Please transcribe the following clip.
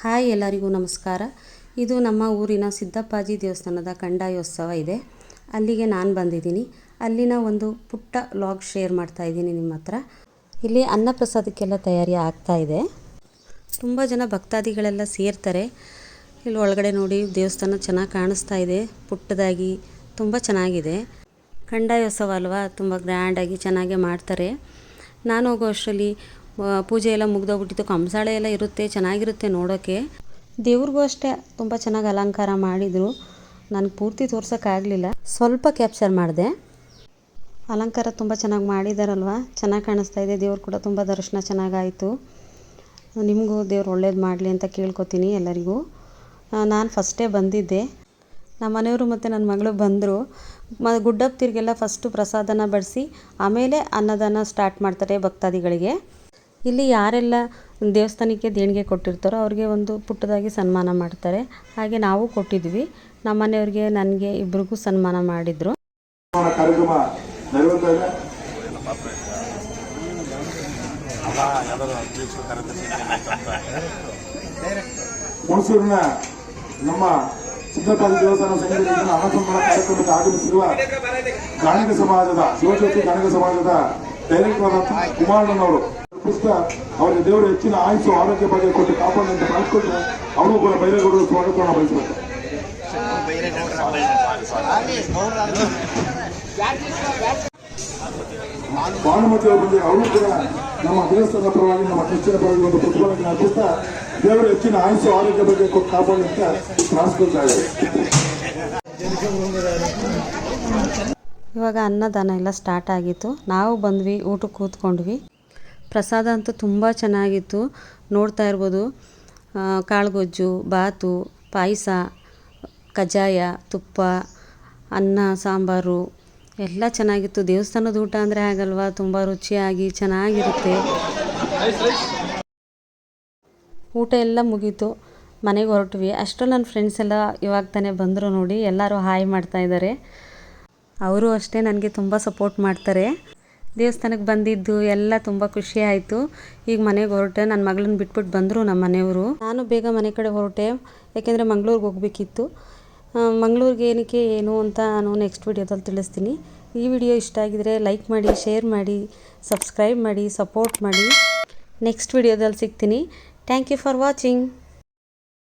Hi ಎಲ್ಲರಿಗೂ ನಮಸ್ಕಾರ. ಇದು ನಮ್ಮ ಊರಿನ ಸಿದ್ದಪ್ಪಾಜಿ ದೇವಸ್ಥಾನದ ಕಂದಾಯೋತ್ಸವ ಇದೆ. ಅಲ್ಲಿಗೆ ನಾನು ಬಂದಿದ್ದೀನಿ. ಅಲ್ಲಿನ ಒಂದು ಪುಟ್ಟ ಲಾಗ್ ಶೇರ್ ಮಾಡ್ತಾ ಇದ್ದೀನಿ ನಿಮ್ಮ ಹತ್ರ. ಇಲ್ಲಿ ಅನ್ನಪ್ರಸಾದಕ್ಕೆಲ್ಲ ತಯಾರಿ ಆಗ್ತಾ ಇದೆ. ತುಂಬ ಜನ ಭಕ್ತಾದಿಗಳೆಲ್ಲ ಸೇರ್ತಾರೆ. ಇಲ್ಲಿ ಒಳಗಡೆ ನೋಡಿ ದೇವಸ್ಥಾನ ಚೆನ್ನಾಗಿ ಕಾಣಿಸ್ತಾ ಇದೆ. ಪುಟ್ಟದಾಗಿ ತುಂಬ ಚೆನ್ನಾಗಿದೆ. ಕಂದಾಯೋತ್ಸವ ಅಲ್ವಾ? ತುಂಬ ಗ್ರ್ಯಾಂಡಾಗಿ ಚೆನ್ನಾಗೇ ಮಾಡ್ತಾರೆ. ನಾನು ಹೋಗೋ ಅಷ್ಟರಲ್ಲಿ ಪೂಜೆ ಎಲ್ಲ ಮುಗ್ದೋಗ್ಬಿಟ್ಟಿತ್ತು. ಕಂಸಾಳೆ ಎಲ್ಲ ಇರುತ್ತೆ, ಚೆನ್ನಾಗಿರುತ್ತೆ ನೋಡೋಕ್ಕೆ ದೇವ್ರಿಗೂ ಅಷ್ಟೇ, ತುಂಬ ಚೆನ್ನಾಗಿ ಅಲಂಕಾರ ಮಾಡಿದರು. ನನಗೆ ಪೂರ್ತಿ ತೋರ್ಸೋಕ್ಕಾಗಲಿಲ್ಲ. ಸ್ವಲ್ಪ ಕ್ಯಾಪ್ಚರ್ ಮಾಡಿದೆ. ಅಲಂಕಾರ ತುಂಬ ಚೆನ್ನಾಗಿ ಮಾಡಿದಾರಲ್ವ? ಚೆನ್ನಾಗಿ ಕಾಣಿಸ್ತಾ ಇದೆ. ದೇವ್ರು ಕೂಡ ತುಂಬ ದರ್ಶನ ಚೆನ್ನಾಗಾಯಿತು. ನಿಮಗೂ ದೇವ್ರು ಒಳ್ಳೇದು ಮಾಡಲಿ ಅಂತ ಕೇಳ್ಕೊತೀನಿ ಎಲ್ಲರಿಗೂ. ನಾನು ಫಸ್ಟೇ ಬಂದಿದ್ದೆ. ನಮ್ಮ ಮನೆಯವರು ಮತ್ತು ನನ್ನ ಮಗಳು ಬಂದರು. ಮ ಗುಡ್ಡಪ್ಪ ತಿರ್ಗೆಲ್ಲ ಫಸ್ಟು ಪ್ರಸಾದನ ಬಡಿಸಿ, ಆಮೇಲೆ ಅನ್ನದಾನ ಸ್ಟಾರ್ಟ್ ಮಾಡ್ತಾರೆ ಭಕ್ತಾದಿಗಳಿಗೆ. ಇಲ್ಲಿ ಯಾರೆಲ್ಲ ದೇವಸ್ಥಾನಕ್ಕೆ ದೇಣಿಗೆ ಕೊಟ್ಟಿರ್ತಾರೋ ಅವ್ರಿಗೆ ಒಂದು ಪುಟ್ಟದಾಗಿ ಸನ್ಮಾನ ಮಾಡ್ತಾರೆ. ಹಾಗೆ ನಾವು ಕೊಟ್ಟಿದ್ವಿ. ನಮ್ಮ ಮನೆಯವ್ರಿಗೆ ನನಗೆ ಇಬ್ರಿಗೂ ಸನ್ಮಾನ ಮಾಡಿದ್ರು. ಹುಣಸೂರಿನ ನಮ್ಮ ಸಿದ್ದಪಾದ ದೇವಸ್ಥಾನ ಸಮಿತಿಯಿಂದ ಅನ್ನಸಂಬಳ ಕಾರ್ಯಕ್ರಮಕ್ಕೆ ಆಗಮಿಸಿರುವ ಗಾಣಿಗ ಸಮಾಜದ, ಶಿವಜ್ಯೋತಿ ಗಾಣಿಗ ಸಮಾಜದ ಡೈರೆಕ್ಟರ್ ಕುಮಾರಣ್ಣನವರು. ಪುಸ್ತಕ ಅವರಿಗೆ ದೇವರು ಹೆಚ್ಚಿನ ಆಯಸ್ಸು, ಆರೋಗ್ಯ ಬಗ್ಗೆ ಕೊಟ್ಟು ಕಾಪಾಡಿ ಅಂತ ಪ್ರಾರ್ಥಿಸಿಕೊಂಡು ಅವರು ಕೂಡ ಬೈರೇಗೌಡರು ಸ್ವಾಗತವನ್ನು ಬಯಸಬೇಕು. ಭಾನುಮತಿ ಅವರು ಬಂದಿದ್ದಾರೆ ಅವರು ಕೂಡ ನಮ್ಮ ದೇವಸ್ಥಾನ ಪರವಾಗಿ, ನಮ್ಮ ಹೆಚ್ಚಿನ ಪರವಾಗಿ ಒಂದು ಪ್ರತಿಫಲವನ್ನು ಅರ್ಪಿಸ್ತಾ ದೇವರು ಹೆಚ್ಚಿನ ಆಯಸ್ಸು, ಆರೋಗ್ಯ ಬಗ್ಗೆ ಕೊಟ್ಟು ಕಾಪಾಡಿ ಅಂತ ಇದ್ದಾರೆ. ಇವಾಗ ಅನ್ನದಾನ ಎಲ್ಲ ಸ್ಟಾರ್ಟ್ ಆಗಿತ್ತು. ನಾವು ಬಂದ್ವಿ, ಊಟಕ್ಕೆ ಕೂತ್ಕೊಂಡ್ವಿ. ಪ್ರಸಾದ ಅಂತೂ ತುಂಬ ಚೆನ್ನಾಗಿತ್ತು. ನೋಡ್ತಾ ಇರ್ಬೋದು. ಕಾಳು ಕಾಳುಗೊಜ್ಜು, ಬಾತು, ಪಾಯಸ, ಕಜ್ಜಾಯ, ತುಪ್ಪ, ಅನ್ನ, ಸಾಂಬಾರು ಎಲ್ಲ ಚೆನ್ನಾಗಿತ್ತು. ದೇವಸ್ಥಾನದ ಊಟ ಅಂದರೆ ಹಾಗಲ್ವಾ? ತುಂಬ ರುಚಿಯಾಗಿ ಚೆನ್ನಾಗಿರುತ್ತೆ. ಊಟ ಎಲ್ಲ ಮುಗೀತು. ಮನೆಗೆ ಹೊರಟ್ವಿ. ಅಷ್ಟು ನನ್ನ ಫ್ರೆಂಡ್ಸ್ ಎಲ್ಲ ಇವಾಗ ತಾನೇ ಬಂದರು ನೋಡಿ ಎಲ್ಲರೂ ಹಾಯ್ ಮಾಡ್ತಾಯಿದ್ದಾರೆ ಅವರು ಅಷ್ಟೇ ನನಗೆ ತುಂಬ ಸಪೋರ್ಟ್ ಮಾಡ್ತಾರೆ. ದೇವಸ್ಥಾನಕ್ಕೆ ಬಂದಿದ್ದು ಎಲ್ಲ ತುಂಬ ಖುಷಿ ಆಯಿತು. ಈಗ ಮನೆಗೆ ಹೊರಟೆ ನನ್ನ ಮಗಳನ್ನ ಬಿಟ್ಬಿಟ್ಟು ಬಂದರು ನಮ್ಮ ಮನೆಯವರು. ನಾನು ಬೇಗ ಮನೆ ಕಡೆ ಹೊರಟೆ, ಯಾಕೆಂದರೆ ಮಂಗ್ಳೂರಿಗೆ ಹೋಗಬೇಕಿತ್ತು. ಮಂಗ್ಳೂರಿಗೆ ಏನಕ್ಕೆ ಏನು ಅಂತ ನಾನು ನೆಕ್ಸ್ಟ್ ವಿಡಿಯೋದಲ್ಲಿ ತಿಳಿಸ್ತೀನಿ. ಈ ವಿಡಿಯೋ ಇಷ್ಟ ಆಗಿದರೆ ಲೈಕ್ ಮಾಡಿ ಶೇರ್ ಮಾಡಿ ಸಬ್ಸ್ಕ್ರೈಬ್ ಮಾಡಿ ಸಪೋರ್ಟ್ ಮಾಡಿ. ನೆಕ್ಸ್ಟ್ ವಿಡಿಯೋದಲ್ಲಿ ಸಿಗ್ತೀನಿ. Thank you for watching